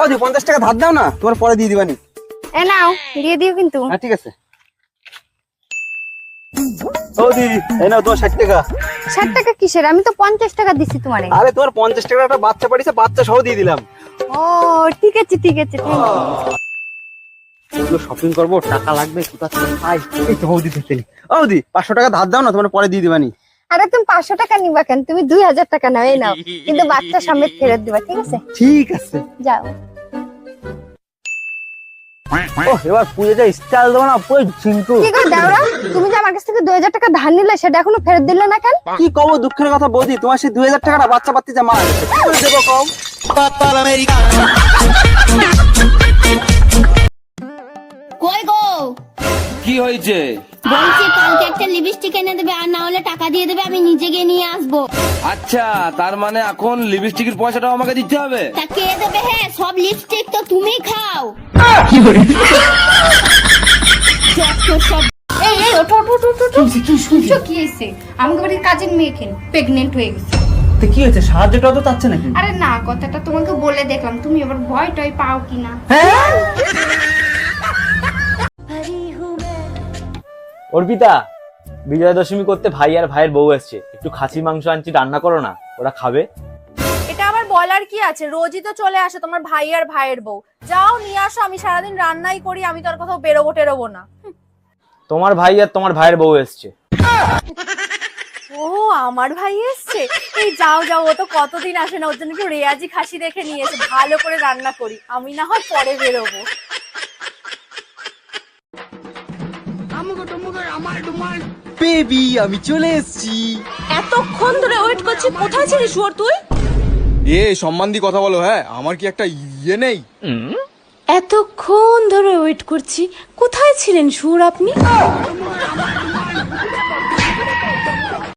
ও দি পঞ্চাশ টাকা ধার দাও না তোমার পরে দিয়ে দিবানি। এ নাও দিয়ে দিও কিন্তু। হ্যাঁ ঠিক আছে। ও এই নাও তোমার ষাট টাকা। ষাট টাকা কিসের? আমি তো পঞ্চাশ টাকা দিছি তোমারে। আরে তোমার পঞ্চাশ টাকা একটা বাচ্চা পাঠিয়েছে বাচ্চা সহ দিয়ে দিলাম। ও ঠিক আছে ঠিক আছে you। এগুলো শপিং করব টাকা লাগবে কোথা থেকে পাই? এই তো বৌদি থেকে। ও পাঁচশো টাকা ধার দাও না তোমার পরে দিয়ে দিবানি। আরে তুমি পাঁচশো টাকা নিবা কেন? তুমি দুই হাজার টাকা নাও এই নাও। কিন্তু বাচ্চা সামনে ফেরত দিবা ঠিক আছে? ঠিক আছে। যাও। এবার পুজোটা স্টাইল দেবো না পুরো ঝিঙ্কু কি করে দাওরা? তুমি যে আমার কাছ থেকে দুই হাজার টাকা ধার নিলে সেটা এখনও ফেরত দিলে না কেন? কি কব দুঃখের কথা বৌদি তোমার সেই দুই হাজার টাকাটা বাচ্চা পাতি যা মারা। গেছে দেবো কম কই গো? কি হয়েছে বলছি কালকে একটা লিপস্টিক এনে দেবে আর না হলে টাকা দিয়ে দেবে আমি নিজে গিয়ে নিয়ে আসব। আচ্ছা তার মানে এখন লিপস্টিকের পয়সাটাও আমাকে দিতে হবে? তা কে দেবে? হ্যাঁ সব লিপস্টিক তো তুমি খাও। যত সব এই এই ওঠো ওঠো ওঠো ওঠো ওঠো। শুনছো কি হয়েছে? আমাকে বাড়ির কাজের মেয়ে কেন? প্রেগনেন্ট হয়ে গেছে। তো কি হয়েছে? সাহায্যটা তো চাচ্ছে নাকি? আরে না কথাটা তোমাকে বলে দেখলাম। তুমি এবার ভয় টয় পাও কিনা? অর্পিতা বিজয়া দশমী করতে ভাই আর ভাইয়ের বউ এসছে। একটু খাসি মাংস আনছি রান্না করো না ওরা খাবে। এটা আবার বলার কি আছে? রোজই তো চলে আসে তোমার ভাই আর ভাইয়ের বউ। যাও নিয়ে আসো আমি সারাদিন রান্নাই করি আমি তো আর কোথাও বেরোবো টেরোবো না। তোমার ভাই আর তোমার ভাইয়ের বউ এসছে। ও আমার ভাই এসছে? এই যাও যাও ও তো কতদিন আসে না ওর জন্য একটু রেয়াজি খাসি দেখে নিয়ে এসে ভালো করে রান্না করি। আমি না হয় পরে বেরোবো। বেবি আমি চলে এসেছি। এতক্ষণ ধরে ওয়েট করছি কোথায় ছিলিস শুয়োর তুই? এ সম্মান দিয়ে কথা বলো হ্যাঁ আমার কি একটা ইয়ে নেই? এতক্ষণ ধরে ওয়েট করছি কোথায় ছিলেন সুর আপনি?